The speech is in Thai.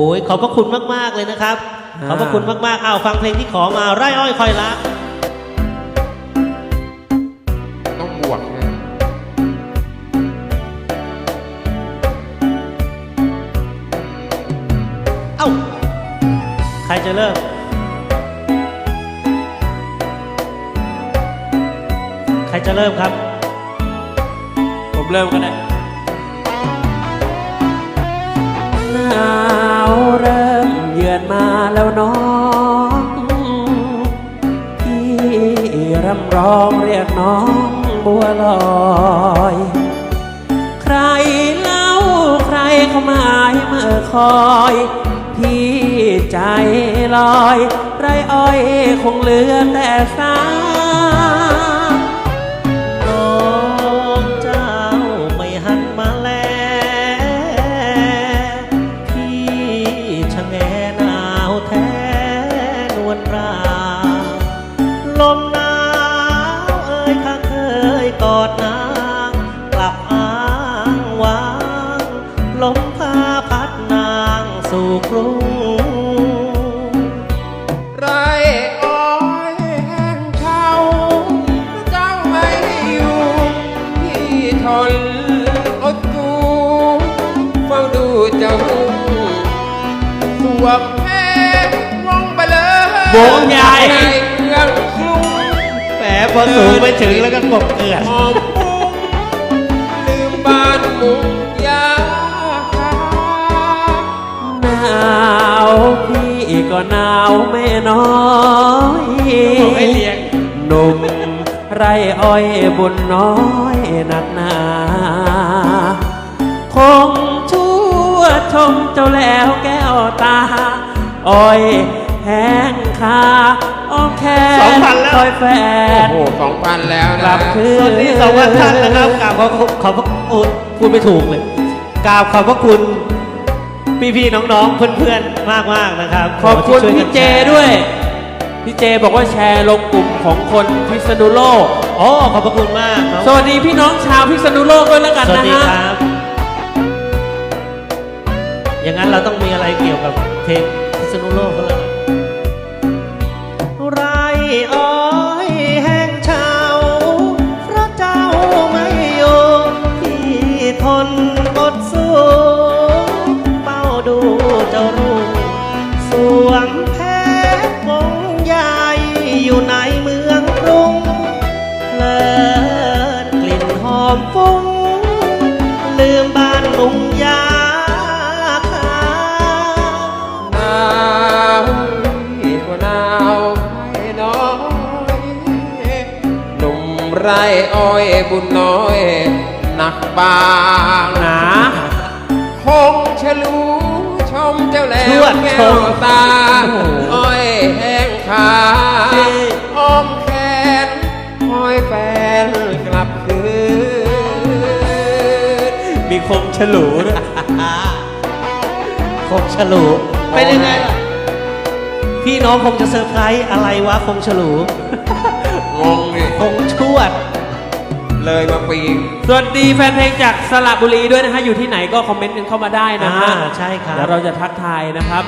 โอ้ยขอบพระคุณมาก ๆ เลยนะครับอ่าขอบพระคุณมาก ๆ อ้าวฟังเพลงที่ขอมาไร่อ้อยคอยรัก ต้องบวกนะเอ้า ใครจะเริ่ม ใครจะเริ่มครับ ผมเริ่มกันเมาแล้วน้องพี่รำร้องเรียกน้องบัวลอย ใครเล่าใครเข้ามาให้เมื่อคอย พี่ใจลอย ไรอ้อยคงเหลือแต่สา ลมหนาวเอ่ยข้าเคยกอดนางกลับอ้างว้างลมพาพัดนางสู่กรุง ไรอ้อยแห้งเฉาเจ้าไม่อยู่พี่ทนอดกูเฝ้าดูเจ้าสวมแพ้วงไปเลย วงใหญ่ พอสูงไปถึงแล้วก็กบเกลื่อนหอมปุ้งลืมบ้านมุงยาคาหนาวพี่ก็หนาวแม่น้อยบอกให้เลี้ยงหนุ่มไรอ้อยบุญน้อยหนักหนาคงชั่วชมเจ้าแล้วแก้วตาอ้อยแห้ งคาอ้อมแขสองนพันแล้ว คอยแฟโอ้นโหสองพันแล้วกนะลับคืนสวัสดีสองพันท่านนะครับกราบขอบขอบพระคุณพูดไม่ถูกเลยกราบขอบพระคุณ พี่ๆน้องๆเพื่อนๆมากๆนะครับขอบคุณที่ช่ยกัพี่นเจแชร์ด้วย พี่เจบอกว่าแชร์ลงกลุ่มของคนพิษณุโลก โอ้ขอบพระคุณมากน้องสวัสดีพี่น้องชาวพิษณุโลกด้วยแล้วกันสวัสนะดีฮะครับ อย่างนั้นเราต้องมีอะไรเกี่ยวกับเพลงพิษณุโลกเขาแล้ว มบ้านมุงยาคาหนาวพี่ก็หนาวให้น้อยหนุ่มไรอ้อยบุญน้อย หนักบางหนาคงฉลูชมเจ้าแล้ชววดแก้ชวมตาอ้อยแห้งขา มีคมฉลูด้วยคงฉลูเป็นยังไงล่ะพี่น้องคงจะเซอร์ไพรส์อะไรวะคงฉลูงงดิคงชวด เลยมาปีสวัสดีแฟนเพลงจากสระบุรีด้วยนะฮะ อยู่ที่ไหนก็คอมเมนต์กันเข้ามาได้นะฮะอ่าใช่ครับ เดี๋ยวเราจะทักทายนะครับ